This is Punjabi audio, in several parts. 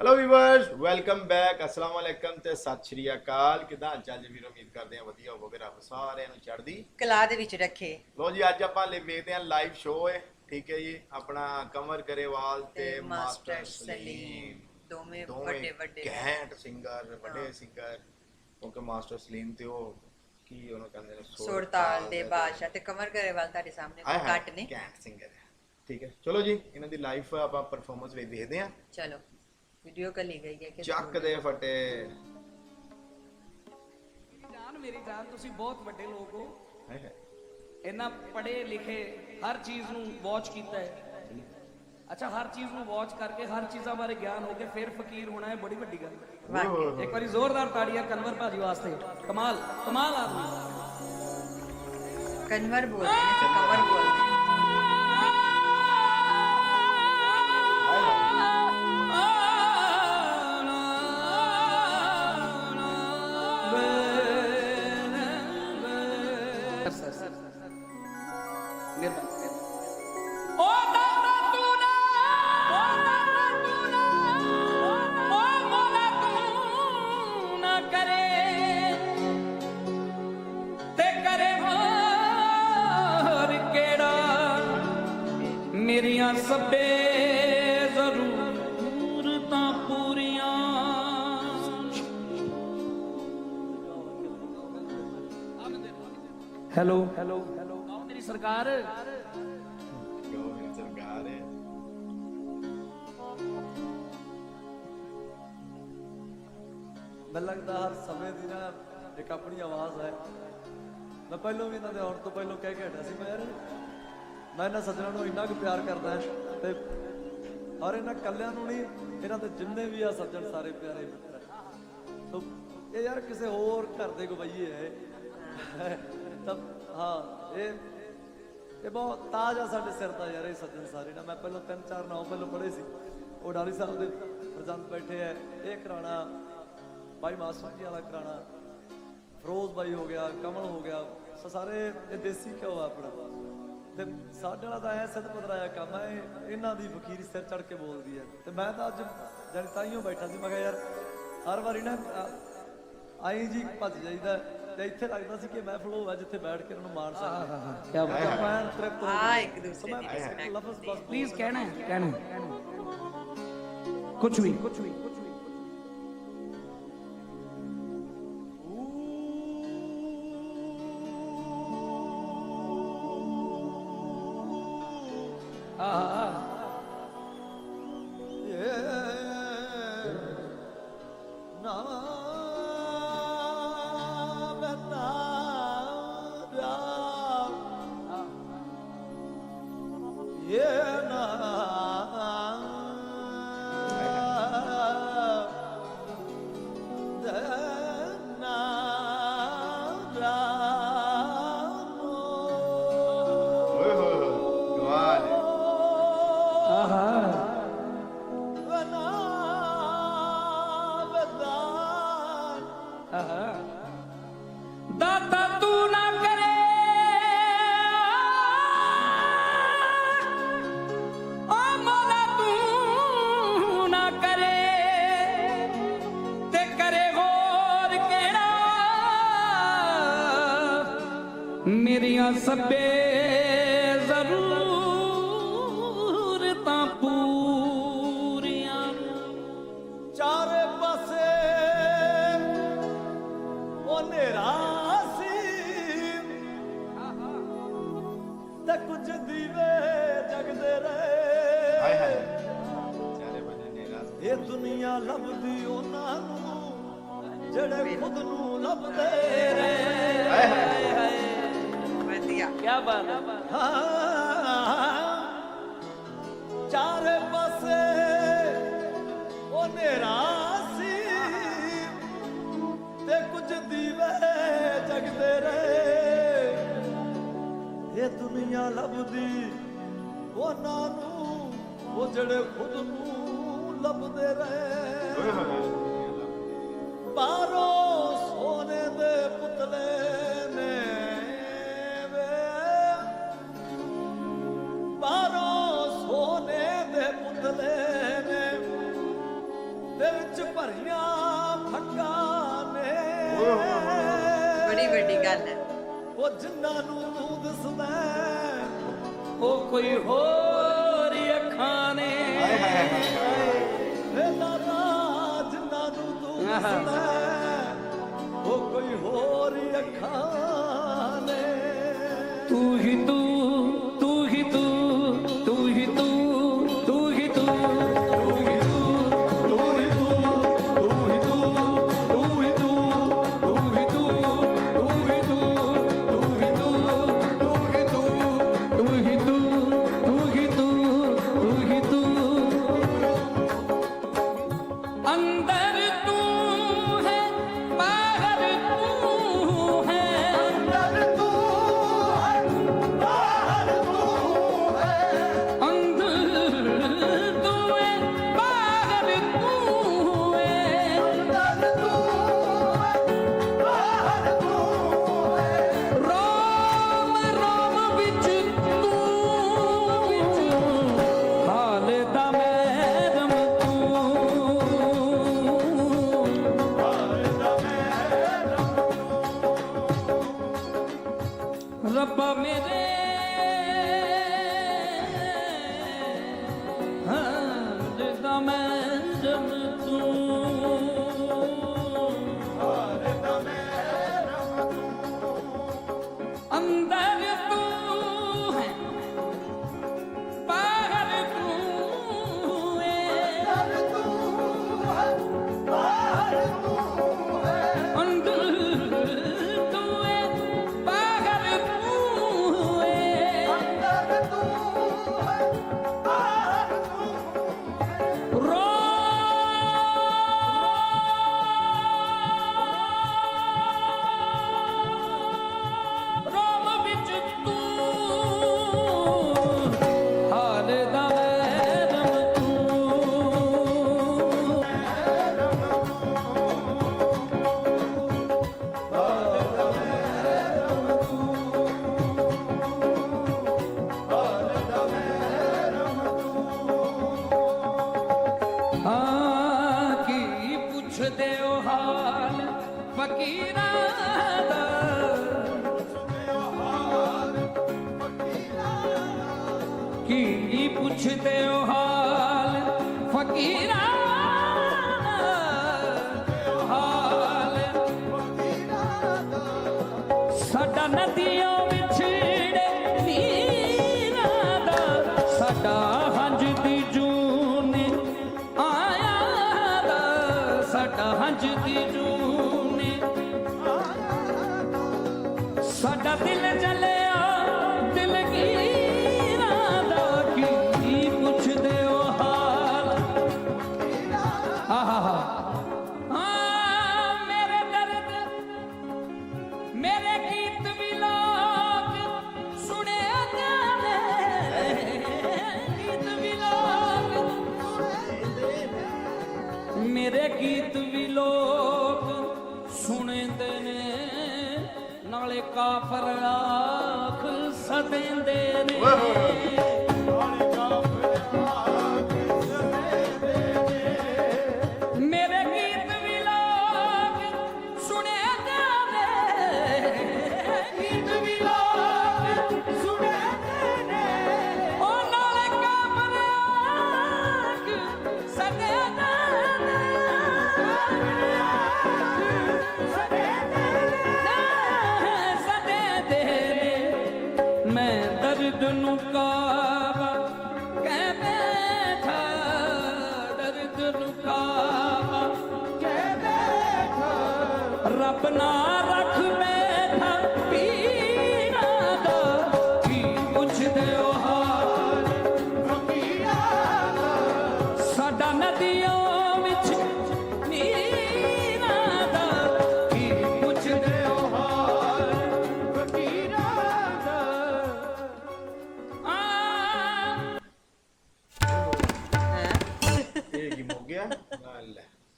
ਹੈਲੋ ਵੀਵਰਸ ਵੈਲਕਮ ਬੈਕ ਅਸਲਾਮ ਅਲੈਕਮ ਤੇ ਸਤਿ ਸ਼੍ਰੀ ਅਕਾਲ। ਕਿਦਾਂ ਚੱਲ ਵੀਰ ਉਮੀਦ ਕਰਦੇ ਆ ਵਧੀਆ ਹੋਵੋਗੇ ਰੱਬ ਸਾਰਿਆਂ ਨੂੰ ਚੜ੍ਹਦੀ ਕਲਾ ਦੇ ਵਿੱਚ ਰੱਖੇ। ਲੋ ਜੀ ਅੱਜ ਆਪਾਂ ਲੈ ਵੇਖਦੇ ਆ ਲਾਈਵ ਸ਼ੋਅ ਹੈ ਠੀਕ ਹੈ ਜੀ? ਆਪਣਾ ਕਮਰ ਗਰੇਵਾਲ ਤੇ ਮਾਸਟਰ ਸਲੀਮ। ਦੋਵੇਂ ਵੱਡੇ ਵੱਡੇ। ਘੈਂਟ ਸਿੰਗਰ ਵੱਡੇ। ਸਿੰਗਰ ਕਿਉਂਕਿ ਮਾਸਟਰ ਸਲੀਮ ਤੇ ਉਹ ਕੀ ਉਹਨੂੰ ਕਹਿੰਦੇ ਨੇ? ਸੁਰਤਾਲ ਦੇ ਬਾਦਸ਼ਾਹ ਤੇ ਕਮਰ ਕਰੇਵਾਲ ਤੁਹਾਡੇ ਸਾਹਮਣੇ ਘੱਟ ਨੇ। ਘੈਂਟ ਸਿੰਗਰ ਠੀਕ ਹੈ? ਚਲੋ ਜੀ ਇਹਨਾਂ ਦੀ ਲਾਈਵ ਆਪਾਂ ਪਰਫਾਰਮੈਂਸ ਵੇ ਦੇਖਦੇ ਆ ਚਲੋ। ਵੀਡੀਓ ਕੱਲੀ ਗਈ ਹੈ ਕਿ ਚੱਕ ਦੇ ਫਟੇ। ਮੇਰੀ ਜਾਨ ਮੇਰੀ ਜਾਨ ਤੁਸੀਂ ਬਹੁਤ ਵੱਡੇ ਲੋਕ ਹੋ। ਇੰਨਾ ਪੜ੍ਹੇ ਲਿਖੇ ਹਰ ਚੀਜ਼ ਨੂੰ ਵਾਚ ਕੀਤਾ ਹੈ। ਅੱਛਾ ਹਰ ਚੀਜ਼ ਨੂੰ ਵਾਚ ਕਰਕੇ ਹਰ ਚੀਜ਼ਾਂ ਬਾਰੇ ਗਿਆਨ ਹੋ ਕੇ ਫਿਰ ਫਕੀਰ ਹੋਣਾ ਹੈ ਬੜੀ ਵੱਡੀ ਗੱਲ ਵਾਕਈ ਇੱਕ ਵਾਰੀ ਜ਼ੋਰਦਾਰ ਤਾੜੀਆਂ ਕਨਵਰ ਭਾਜੀ ਵਾਸਤੇ। ਕਮਾਲ ਕਮਾਲ ਆਦਮੀ। ਕਨਵਰ ਬੋਲਦੇ ਨੇ ਕਮਰ ਬੋਲਦੇ ਸਭੇ ਜ਼ਰੂਰਤਾਂ ਪੂਰੀਆਂ। ਹੈਲੋ। Hello hello. ਆਓ ਮੇਰੀ ਸਰਕਾਰ। ਕਿਉਂ ਮੇਰੀ ਸਰਕਾਰ ਹੈ ਮੈਨੂੰ ਲੱਗਦਾ ਹਰ ਸਮੇਂ ਦੀ ਨਾ ਇੱਕ ਆਪਣੀ ਆਵਾਜ਼ ਹੈ। ਮੈਂ ਪਹਿਲਾਂ ਵੀ ਇਹਨਾਂ ਦੇ ਆਉਣ ਤੋਂ ਪਹਿਲਾਂ ਕਹਿ ਕੇ ਹਟਿਆ ਸੀ ਮੈਂ ਯਾਰ ਮੈਂ ਇਹਨਾਂ ਸੱਜਣਾਂ ਨੂੰ ਇੰਨਾ ਕੁ ਪਿਆਰ ਕਰਦਾ ਤੇ ਔਰ ਇਹਨਾਂ ਕੱਲਿਆਂ ਨੂੰ ਨਹੀਂ, ਇਹਨਾਂ ਦੇ ਜਿੰਨੇ ਵੀ ਆ ਸੱਜਣ ਸਾਰੇ ਪਿਆਰੇ ਮਿੱਤਰ ਸੋ ਇਹ ਯਾਰ ਕਿਸੇ ਹੋਰ ਘਰ ਦੇ ਗਵਈਏ ਹੈ ਤਾਂ ਹਾਂ, ਇਹ ਇਹ ਬਹੁਤ ਤਾਜ ਆ ਸਾਡੇ ਸਿਰ ਦਾ ਯਾਰ ਇਹ ਸੱਜਣ ਸਾਰੇ। ਨਾ ਮੈਂ ਪਹਿਲਾਂ ਤਿੰਨ ਚਾਰ ਨਾਮ ਪਹਿਲਾਂ ਪੜ੍ਹੇ ਸੀ। ਉਹ ਡਾਲੀ ਸਾਹਿਬ ਦੇ ਪ੍ਰਜੰਤ ਬੈਠੇ ਐ ਇਹ ਕਰਾਣਾ, ਬਾਈ ਮਾਸਟਰ ਜੀ ਵਾਲਾ ਕਰਾਣਾ। ਫਰੋਜ਼ ਬਾਈ ਹੋ ਗਿਆ, ਕਮਲ ਹੋ ਗਿਆ। ਸੋ ਸਾਰੇ ਇਹ ਦੇਸੀ ਘਿਓ ਆ ਆਪਣਾ। ਤੇ ਸਾਡੇ ਵਾਲਾ ਤਾਂ ਐ ਸਿੱਧ ਪਤਰਾਇਆ ਕੰਮ ਇਹ- ਇਹਨਾਂ ਦੀ ਫਕੀਰੀ ਸਿਰ ਚੜ ਕੇ ਬੋਲਦੀ ਹੈ ਤੇ ਮੈਂ ਤਾਂ ਅੱਜ ਜਾਣੀ ਤਾਈਓ ਬੈਠਾ ਸੀ ਮੈਂ ਕਿਹਾ ਯਾਰ ਹਰ ਵਾਰੀ ਨਾ ਆਈ ਜੀ ਭੱਜ ਜਾਈਦਾ ਤੇ ਇੱਥੇ ਲੱਗਦਾ ਸੀ ਕਿ ਮਹਿਫਲ ਹੋਵੇ ਜਿੱਥੇ ਬੈਠ ਕੇ ਇਹਨਾਂ ਨੂੰ ਮਾਰ ਸਕਦੇ। ਕਿਆ ਮੈਂ ਕਿਹਾ ਮੈਂ ਤ੍ਰਿਪਤ ਹੋ ਆ ਗਿਆ। ਇੱਕ ਦੂਸਰੇ ਦੀ ਲਫ਼ਜ਼ ਬਸ ਪਲੀਜ਼ ਕਹਿਣਾ ਹੈ ਕਹਿਣਾ ਕੁਝ ਵੀ ਕੁਝ ਵੀ। ਸਭੇ ਜ਼ਰੂਰਤਾਂ ਪੂਰੀਆਂ। ਚਾਰੇ ਪਾਸੇ ਉਹ ਨੇਰਾ ਸੀ ਤੇ ਕੁਝ ਦੀਵੇ ਜਗਦੇ ਹਾਏ ਹਾਏ। ਰਹੇ ਚਾਰੇ ਬੰਦੇ ਨੇਰਾ ਇਹ ਦੁਨੀਆ ਲੱਭਦੀ ਉਹਨਾਂ ਨੂੰ ਜਿਹੜੇ ਖੁਦ ਨੂੰ ਲੱਭਦੇ ਰਹੇ। ਹਾਏ ਹਾਏ। ਵਧੀਆ ਬਾਤ ਹਾਂ, ਚਾਰੇ ਪਾਸੇ ਉਹ ਨੇਰਾ ਸੀ ਤੇ ਕੁਝ ਦੀਵੇ ਜਗਦੇ ਰਹੇ। ਇਹ ਦੁਨੀਆ ਲੱਭਦੀ ਉਹਨਾਂ ਨੂੰ ਉਹ ਜਿਹੜੇ ਖੁਦ ਨੂੰ ਲੱਭਦੇ ਰਹੇ। ਕੋਈ ਹੋਰ ਅੱਖਾਂ ਨੇ। ਇਹਦਾ ਰਾਜ ਨਾ ਨੂੰ ਤੂੰ ਸੁਣਾ ਉਹ ਕੋਈ ਹੋਰ ਅੱਖਾਂ ਨੇ। ਤੂੰ ਹੀ ਤੂੰ ਫਕੀਰਾਂ ਦਾ। ਹਾਲ ਸਾਡਾ ਨਦੀਆਂ ਕਾਫਰ ਆਖ ਸਦਿੰਦੇ ਨੇ।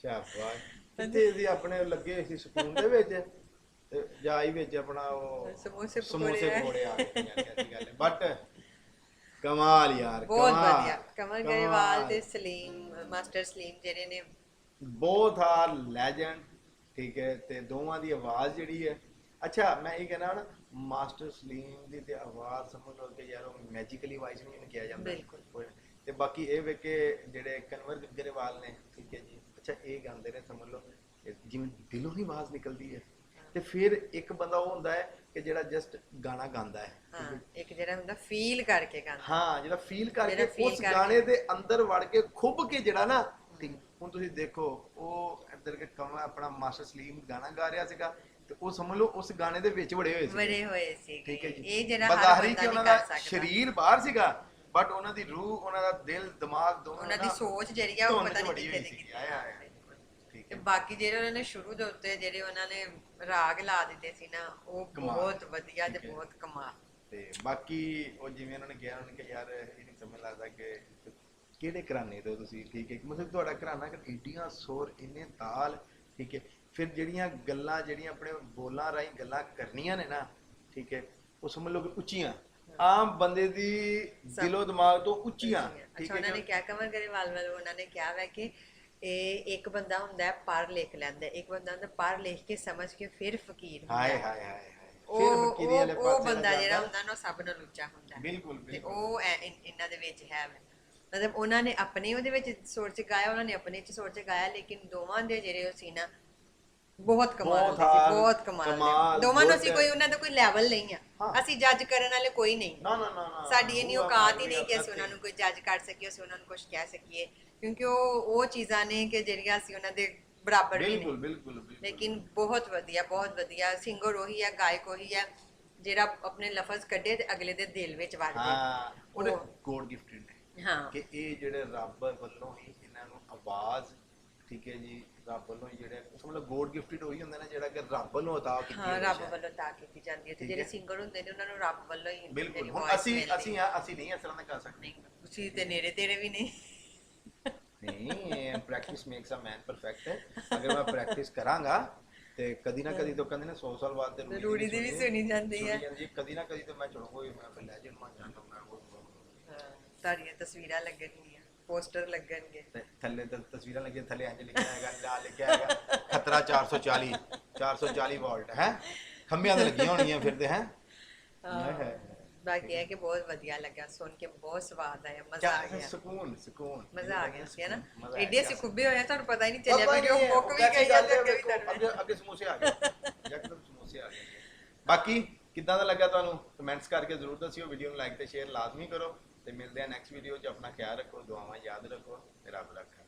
ਸ਼ਾਬਾਸ਼ ਕਿਤੇ ਸੀ? ਆਪਣੇ ਲੱਗੇ ਸੀ ਸਕੂਨ ਦੇ ਵਿੱਚ। ਤੇ ਜਾਈ ਵਿੱਚ ਆਪਣਾ ਉਹ ਸਮੋਸੇ ਸਮੋਸੇ ਪਕੌੜੇ ਆ। ਗਏ। ਗੱਲ ਬਟ ਕਮਾਲ ਯਾਰ ਬਹੁਤ ਕਮਾਲ, ਵਧੀਆ। ਕਮਲ। ਗਰੇਵਾਲ ਤੇ ਸਲੀਮ ਮਾਸਟਰ ਸਲੀਮ ਜਿਹੜੇ ਨੇ। ਬਹੁਤ ਆ ਲੈਜੈਂਡ ਠੀਕ ਹੈ ਤੇ ਦੋਵਾਂ ਦੀ ਆਵਾਜ਼ ਜਿਹੜੀ ਹੈ। ਅੱਛਾ ਮੈਂ ਇਹ ਕਹਿਣਾ ਨਾ ਮਾਸਟਰ ਸਲੀਮ ਦੀ ਤੇ ਆਵਾਜ਼ ਸਮਝ ਲਓ ਕਿ ਯਾਰ ਉਹ ਮੈਜੀਕਲੀ ਵਾਈਸ ਨਹੀਂ ਇਹਨੂੰ ਕਿਹਾ ਜਾਂਦਾ। ਬਿਲਕੁਲ। ਤੇ ਬਾਕੀ ਇਹ ਵੇ ਕਿ ਜਿਹੜੇ ਕਨਵਰ ਗਰੇਵਾਲ ਨੇ ਠੀਕ ਹੈ ਜੀ। ਅੱਛਾ ਇਹ ਗਾਉਂਦੇ ਨੇ ਸਮਝ ਲਓ। ਜਿਵੇਂ ਦਿਲੋਂ ਹੀ ਆਵਾਜ਼ ਨਿਕਲਦੀ ਹੈ ਤੇ ਫਿਰ ਇੱਕ ਬੰਦਾ ਉਹ ਹੁੰਦਾ ਹੈ ਕਿ ਜਿਹੜਾ ਜਸਟ ਗਾਣਾ ਗਾਉਂਦਾ ਹੈ। ਹਾਂ ਇੱਕ ਜਿਹੜਾ ਹੁੰਦਾ ਫੀਲ ਕਰਕੇ ਗਾਣਾ ਹਾਂ ਜਿਹੜਾ ਫੀਲ ਕਰਕੇ ਉਸ। ਗਾਣੇ ਦੇ ਅੰਦਰ ਵੜ ਕੇ ਖੁੱਭ ਕੇ ਜਿਹੜਾ ਨਾ ਹੁਣ ਤੁਸੀਂ ਦੇਖੋ ਉਹ ਇੱਧਰ ਕੇ ਕਮਾ ਆਪਣਾ ਮਾਸਟਰ ਸਲੀਮ ਗਾਣਾ ਗਾ ਰਿਹਾ ਸੀਗਾ ਤੇ ਉਹ ਸਮਝ ਲਓ ਉਸ ਗਾਣੇ ਦੇ ਵਿੱਚ ਵੜੇ ਹੋਏ ਸੀ ਬੜੇ ਹੋਏ ਸੀ ਠੀਕ ਹੈ ਜੀ। ਇਹ ਜਿਹੜਾ ਬਜ਼ਾਹਰੀ ਕਿ ਉਹਨਾਂ ਦਾ ਸਰੀਰ ਬਾਹਰ ਸੀਗਾ ਬਟ ਉਹਨਾਂ ਦੀ ਰੂਹ ਉਹਨਾਂ ਦਾ ਦਿਲ ਦਿਮਾਗ ਦੋਨੋਂ ਉਹਨਾਂ ਦੀ ਨਾ ਸੋਚ ਜਿਹੜੀ ਆ ਉਹ ਪਤਾ ਨਹੀਂ ਵੜੀ ਕਿੱਥੇ ਦੀ ਸੀਗੀ। ਕਿੱਥੇ ਆਏ। ਠੀਕ ਤੇ ਹੈ ਬਾਕੀ ਜਿਹੜੇ ਉਹਨਾਂ ਨੇ ਸ਼ੁਰੂ ਦੇ ਉੱਤੇ ਜਿਹੜੇ ਉਹਨਾਂ ਨੇ ਰਾਗ ਲਾ ਦਿੱਤੇ ਸੀ ਨਾ ਉਹ ਕਮਾਲ। ਬਹੁਤ ਵਧੀਆ ਤੇ ਠੀਕ ਹੈ। ਬਹੁਤ ਕਮਾਲ ਤੇ ਬਾਕੀ ਉਹ ਜਿਵੇਂ ਉਹਨਾਂ ਨੇ ਕਿਹਾ ਉਹਨਾਂ ਨੇ ਕਿ ਯਾਰ ਇਹ ਨਹੀਂ ਸਮਝ ਲੱਗਦਾ ਕਿ ਕਿਹੜੇ ਘਰਾਣੇ ਤੋਂ ਤੁਸੀਂ ਠੀਕ ਹੈ ਮਤਲਬ ਤੁਹਾਡਾ ਘਰਾਣਾ ਕਿ ਏਡੀਆਂ ਸੁਰ ਇੰਨੇ ਤਾਲ ਠੀਕ ਹੈ ਫਿਰ ਜਿਹੜੀਆਂ ਗੱਲਾਂ ਜਿਹੜੀਆਂ ਆਪਣੇ ਬੋਲਾਂ ਰਾਹੀਂ ਗੱਲਾਂ ਕਰਨੀਆਂ ਨੇ ਨਾ ਠੀਕ ਹੈ ਉਹ ਸਮਝ ਲਓ ਕਿ ਉੱਚੀਆਂ ਆਮ ਬੰਦੇ ਦੀ ਦਿਲੋਂ ਦਿਮਾਗ ਤੋਂ ਉੱਚੀਆਂ ਠੀਕ ਅੱਛਾ ਹੈ ਉਹਨਾਂ ਨੇ ਜੀ? ਕਿਹਾ ਕਮਰ ਗਰੇਵਾਲ ਵੱਲੋਂ ਉਹਨਾਂ ਨੇ ਕਿਹਾ ਵੈ ਕਿ ਇਹ ਇੱਕ ਬੰਦਾ ਹੁੰਦਾ ਹੈ ਪੜ੍ਹ ਲਿਖ ਲੈਂਦਾ ਹੈ, ਇੱਕ ਬੰਦਾ ਹੁੰਦਾ ਪੜ੍ਹ ਲਿਖ ਕੇ ਸਮਝ ਕੇ ਫਿਰ ਫਕੀਰ ਹੁੰਦਾ ਹਾਏ ਹੈ। ਹਾਏ ਹਾਏ ਹਾਏ। ਉਹ ਫਿਰ ਫਕੀਰੀ ਵਾਲੇ ਉਹ- ਉਹ ਪਾਸੇ ਬੰਦਾ ਲੱਗ ਜਿਹੜਾ ਜਾਂਦਾ। ਹੁੰਦਾ ਨਾ ਉਹ ਸਭ ਨਾਲੋਂ ਉੱਚਾ ਹੁੰਦਾ ਹੈ। ਬਿਲਕੁਲ ਤੇ ਬਿਲਕੁਲ। ਉਹ ਐ- ਇਨ- ਇਹਨਾਂ ਦੇ ਵਿੱਚ ਹੈ ਵੈ। ਮਤਲਬ ਉਹਨਾਂ ਨੇ ਆਪਣੇ ਉਹਦੇ ਵਿੱਚ ਸੁਰ ਚ ਗਾਇਆ ਉਹਨਾਂ ਨੇ ਆਪਣੇ ਚ ਸੁਰ ਚ ਗਾਇਆ ਲੇਕਿਨ ਦੋਵਾਂ ਦੇ ਜਿਹੜੇ ਉਹ ਸੀ ਨਾ ਬਹੁਤ ਕਮਾਲ ਬਹੁਤ ਦੇ ਸੀ ਬਹੁਤ ਕਮਾਲ ਕਮਾਲ, ਦੋਵਾਂ ਨੂੰ ਅਸੀਂ ਕੋਈ ਉਹਨਾਂ ਦਾ ਕੋਈ ਲੈਵਲ ਨਹੀਂ ਹਾਂ। ਆ ਅਸੀਂ ਜੱਜ ਕਰਨ ਵਾਲੇ ਕੋਈ ਨਹੀਂ। ਨਾ ਨਾ ਨਾ ਨਾ ਸਾਡੀ ਇਹ ਨਹੀਂ ਉਹ ਔਕਾਤ ਹੀ ਨਹੀਂ ਕਿ ਅਸੀਂ ਉਹਨਾਂ ਨੂੰ ਕੋਈ ਜੱਜ ਕਰ ਸਕੀਏ ਅਸੀਂ ਉਹਨਾਂ ਨੂੰ ਕੁਝ ਕਹਿ ਸਕੀਏ। ਕਿਉਂਕਿ ਉਹ ਉਹ ਚੀਜ਼ਾਂ ਨੇ ਕਿ ਜਿਹੜੀਆਂ ਅਸੀਂ ਉਹਨਾਂ ਦੇ ਬਰਾਬਰ ਵੀ ਬਿਲਕੁਲ ਨਹੀਂ ਬਿਲਕੁਲ ਬਿਲਕੁਲ। ਲੇਕਿਨ ਬਹੁਤ ਵਧੀਆ ਬਹੁਤ ਵਧੀਆ। ਸਿੰਗਰ ਉਹੀ ਹੈ ਗਾਇਕ ਉਹੀ ਹੈ ਜਿਹੜਾ ਆਪਣੇ ਲਫ਼ਜ਼ ਕੱਢੇ ਤੇ ਅਗਲੇ ਦੇ ਦਿਲ ਵਿੱਚ ਵੜ ਜਾਏ ਹਾਂ ਉਹਨੇ ਉਹ- ਗੋਡ ਗਿਫਟਡ ਨੇ ਹਾਂ। ਕਿ ਇਹ ਜਿਹੜੇ ਰੱਬ ਵੱਲੋਂ ਹੀ ਇਹਨਾਂ ਨੂੰ ਆਵਾਜ਼ ਠੀਕ ਹੈ ਜੀ ਰੱਬ ਵੱਲੋਂ ਹੀ ਜਿਹੜੇ ਲਓ ਗੋਡ ਗਿਫਟਡ ਉਹੀ ਹੁੰਦਾ ਨਾ ਜਿਹੜਾ ਕਿ ਰੱਬ ਵੱਲੋਂ ਅਤਾ ਕੀਤੀ ਹਾਂ ਹੋਈ ਰੱਬ। ਵੱਲੋਂ ਤਾਂ ਕੀਤੀ ਜਾਂਦੀ ਹੈ ਤੇ ਜਿਹੜੇ। ਸਿੰਗਰ ਹੁੰਦੇ ਨੇ ਉਹਨਾਂ ਨੂੰ ਰੱਬ ਵੱਲੋਂ ਹੀ ਬਿਲਕੁਲ। ਹੁਣ ਅਸੀਂ ਅਸੀਂ ਆ ਅਸੀਂ ਨਹੀਂ ਇਸ ਤਰ੍ਹਾਂ ਦਾ ਕਰ ਸਕਦੇ। ਤੁਸੀਂ ਤੇ ਨੇੜੇ ਤੇਰੇ ਵੀ ਨਹੀਂ। ਨਹੀਂ practice makes a man perfect ਹੈ। ਅਗਰ ਮੈਂ ਪ੍ਰੈਕਟਿਸ ਕਰਾਂਗਾ ਤੇ ਕਦੀ ਨਾ ਕਦੀ ਤਾਂ ਕਹਿੰਦੇ ਨੇ 100 ਸਾਲ ਬਾਅਦ ਤੇ ਰੂੜੀ ਦੀ ਵੀ ਸੁਣੀ ਜਾਂਦੀ ਹੈ। ਕਦੀ ਨਾ ਕਦੀ ਤਾਂ ਮੈਂ ਚੜੂੰਗਾ ਮੈਂ ਲੈਜੈਂਡ ਬਣ ਜਾਣਾ ਮੈਂ ਉਹ ਹਾਂ, ਤੁਹਾਡੀਆਂ ਤਸਵੀਰਾਂ ਲੱਗਣਗੀਆਂ। ਪੋਸਟਰ ਲੱਗਣਗੇ। ਤੇ ਥੱਲੇ ਤਾਂ ਤਸਵੀਰਾਂ ਲੱਗੀਆਂ ਥੱਲੇ ਇੰਜ ਲਿਖਿਆ ਹੈਗਾ ਲਾ ਲਿਖਿਆ ਹੈਗਾ ਖਤਰਾ 440 440 ਵੋਲਟ ਹੈ? ਖੰਭਿਆਂ ਤੇ ਲੱਗੀਆਂ ਹੋਣੀਆਂ ਫਿਰ ਤੇ ਹੈ? ਹਾਂ। ਬਾਕੀ ਇਹ ਕਿ ਬਹੁਤ ਵਧੀਆ ਲੱਗਾ ਸੁਣ ਕੇ ਬਹੁਤ ਸਵਾਦ ਆਇਆ ਮਜ਼ਾ ਆ ਗਿਆ। ਸਕੂਨ ਸਕੂਨ। ਮਜ਼ਾ ਆ ਗਿਆ ਸੀ ਨਾ? ਐਡੇ। ਅਸੀਂ ਖੁੱਬੇ ਹੋਏ ਆ, ਤੁਹਾਨੂੰ ਪਤਾ ਹੀ ਨਹੀਂ ਚੱਲਿਆ ਹੀ ਵੀਡੀਓ ਹੈ, ਮੁੱਕ ਵੀ ਗਈ ਆ ਤੇ ਅੱਗੇ ਵੀ ਦੇਖੋ, ਕਰਨਾ ਅੱਗੇ ਅੱਗੇ ਸਮੋਸੇ ਆ ਗਏ। ਯਕਦਮ ਸਮੋਸੇ ਆ ਗਏ। ਬਾਕੀ ਕਿੱਦਾਂ ਦਾ ਲੱਗਾ ਤੁਹਾਨੂੰ? ਕਮੈਂਟਸ ਕਰਕੇ ਜ਼ਰੂਰ ਦੱਸਿਓ ਵੀਡੀਓ ਨੂੰ ਲਾਈਕ ਤੇ ਸ਼ੇਅਰ ਲਾਜ਼ਮੀ ਕਰੋ। ਤੇ ਮਿਲਦੇ ਆ ਨੈਕਸਟ ਵੀਡੀਓ 'ਚ, ਆਪਣਾ ਖਿਆਲ ਰੱਖੋ, ਦੁਆਵਾਂ ਯਾਦ ਰੱਖੋ ਤੇ ਰੱਬ ਰੱਖਾ।